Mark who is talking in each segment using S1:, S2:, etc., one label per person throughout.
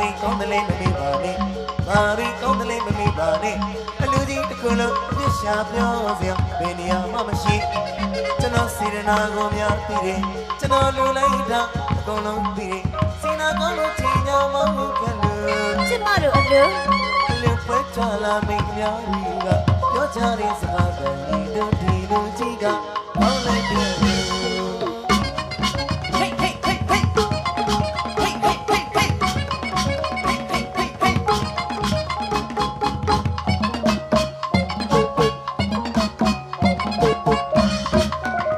S1: နဲ့ကောင်းတယ်လဲမမေ့ပါနဲ့မာရီကောင်းတယ်လဲမမေ့ပါနဲ့အလူကြီးတစ်ခုလုံး
S2: ပြစ်ရှာပြောစ
S1: ရာဘယ်နေရာမှမရှိကျွန်တော်စေရနာကိုများသိတယ်ကျွန်
S2: တော်လူလိုက်တာအကုန်လုံးသိတယ်စေနာကောင်းလို့ချိန်ကြမဟုတ်ခလူချစ်မတို့အလူအလူဖွဲ့ချလာမိများကြီးကပြောချတဲ့စကားကလည်းတို့ဒီလူကြီးက
S1: မောင်းလိုက်တယ်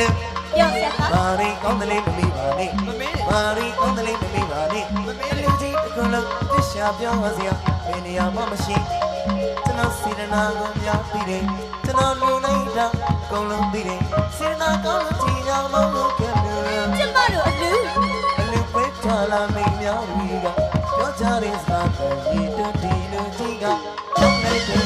S1: လို
S2: က်
S1: တယ်လေ
S2: ပြောစရာက
S1: ဘာရီကောင်းတယ်လေမမေးပါနဲ့မမေးဘာရီကောင်းတယ်လေမမေးပါနဲ့မမေးလူကြီးတစ်ခုလုံးပြစ်ရှာပြောစရာဘယ်နေရာမှမရှိကျွန်တော်စေရနာကိုများပြီးတယ်ကျွန်တော်လူလိုက်တာအကုန်လုံးပြီးတယ်စေရနာကောင်းလို့ချိန်ကြမဟုတ်ကလို့
S2: ကျမတို့အလူ
S1: အလူပွဲချလာမိတ်များကြီးကပြောကြတဲ့စကားတွေဒီတို့ဒီလိုကြီးကကောင်းလိုက်တယ်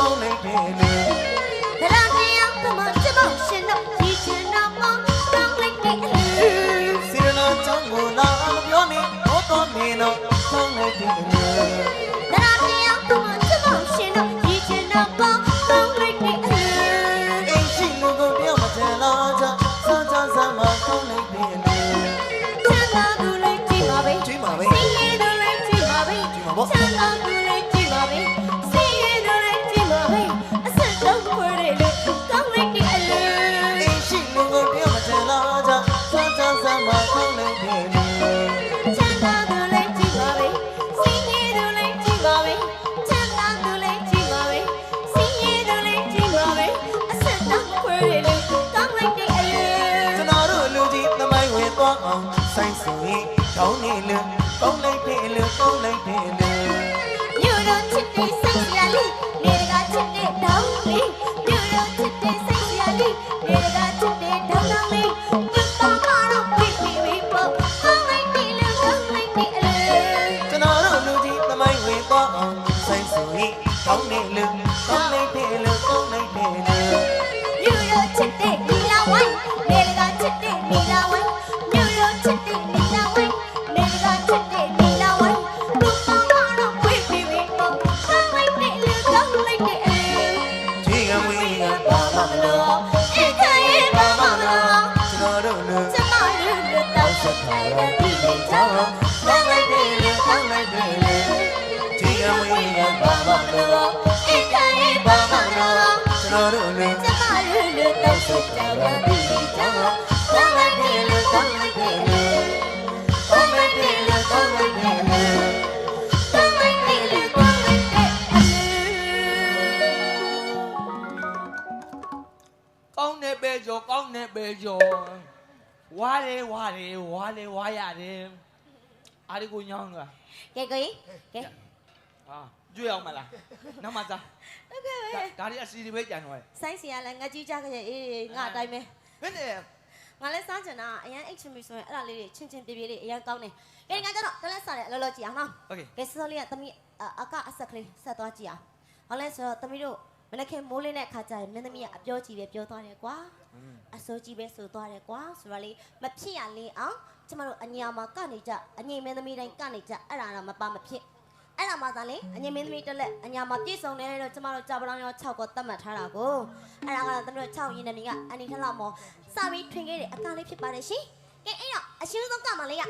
S2: တော့ကောင်းလိုက်တယ်လေဒရာတ
S3: ရားက
S1: မှ
S2: ချမောက်ရှင်တော့ဒီချင်တော့မောင်းကောင်းလိုက်တဲ့အလူ
S1: စေနာချမ်းကိုလာပြောနေဟောတော်နေတော့ကောင်းလိုက်တယ်လေ
S2: ဒရာတရားကမှချမောက်ရှင်တော့ဒီချင်တော့မောင်းကောင်းလိုက်တဲ့အလူ
S1: အိမ်ရှိလူကိုတယောက်မချင်လာကြစမ်းချမ်းစမ်းမကောင်းလိုက်တယ်လေ
S2: ချမ်းသာသူလေးကြည့်ပါပဲ
S1: ကြွေးပါပဲ
S2: စင်ရည်သူလေးကြည့်ပါပဲ
S1: ကြည့်ပါပေါ့
S2: ချမ်းစ
S1: မ်းမကောင်းလိုက်တယ်လေ
S2: ချမ်းသာသူလေးကြည့်ပါပဲစင်ရည်သူလေးကြည့်ပါပဲချမ်းသာသူလေးကြည့်ပါပဲစင်ရည်သူလေးကြည့်ပါပဲအဆက်တော့ခွေးလေးလေးကောင်းလိုက်တဲ့အလူ
S1: ကျွန်တော်တို့လူကြီးသမိုင်းဝင်သွားအောင်ဆိုင်ဆိုရင်ကောင်းနေလို့ကောင်းလိုက်တယ်လို့ကောင်းလိုက်တယ်လို့
S2: ညို့တော့ချစ်တဲ့စိတ်စရာလေးနေတကားချစ်တဲ့တောင်းလေးညို့တော့ချစ်တဲ့စိတ်စရာလေးနေတကား ကော ကြ
S1: ဝ
S2: ဠာဒီကြောင့်ကောင်းလိုက်တယ်လို့ကောင်းလိုက်တယ်လို့
S1: ကောင်းလိုက်တယ်လို့ ကျွေး
S3: အောင်မလားနောက်မှစား
S2: ဟုတ်ကဲ့ပဲ
S3: ဒါတွေအစီတွေပဲကြံတော့
S2: စိုက်စီကလည်းငကြီးကြခဲ့ရဲ့အေးငါအတိုင်းပဲ
S3: မင်းလည်း
S2: ငါလည်းစားကြင်တာအရန် HMB ဆိုရင်အဲ့ဒါလေးတွေချင်းချင်းပြေးပြေးလေးအရန်ကောင်းတယ်ကဲငါကြတော့တလက်စားတယ်အလောလောကြည့်အောင်နော်
S3: ဟုတ်ကဲ့
S2: ကဲစောစောလေးကသမီးအကအဆက်ကလေးဆက်သွားကြည့်အောင်ဘာလဲဆိုတော့သမီးတို့မနက်ခင်းမိုးလင်းတဲ့အခါကျရင်မင်းသမီးကအပြောကြီးပဲပြောသွားတယ်ကွာအစိုးကြီးပဲဆိုသွားတယ်ကွာဆိုတော့လေမဖြစ်ရလင်းအောင်ကျမတို့အညာမှာကနေကြအငိမ့်မင်းသမီးတိုင်းကနေကြအဲ့ဒါတော့မပါမဖြစ် အဲ့ဒါမှသာလေအငိမ့်မင်းသမီးတက်လက်အညာမှာပြည့်စုံတယ်လို့ကျမတို့ကြာပလောင်ရော6ကိုတတ်မှတ်ထားတာကိုအဲ့ဒါကတော့သမီးတို့6ရင်းနေမိကအန်ဒီထက်လောက်မောစပြီးထွင်ခဲ့တဲ့အကားလေးဖြစ်ပါတယ်ရှင်ကဲအဲ့တော့အရှင်းဆုံးကမှလေးက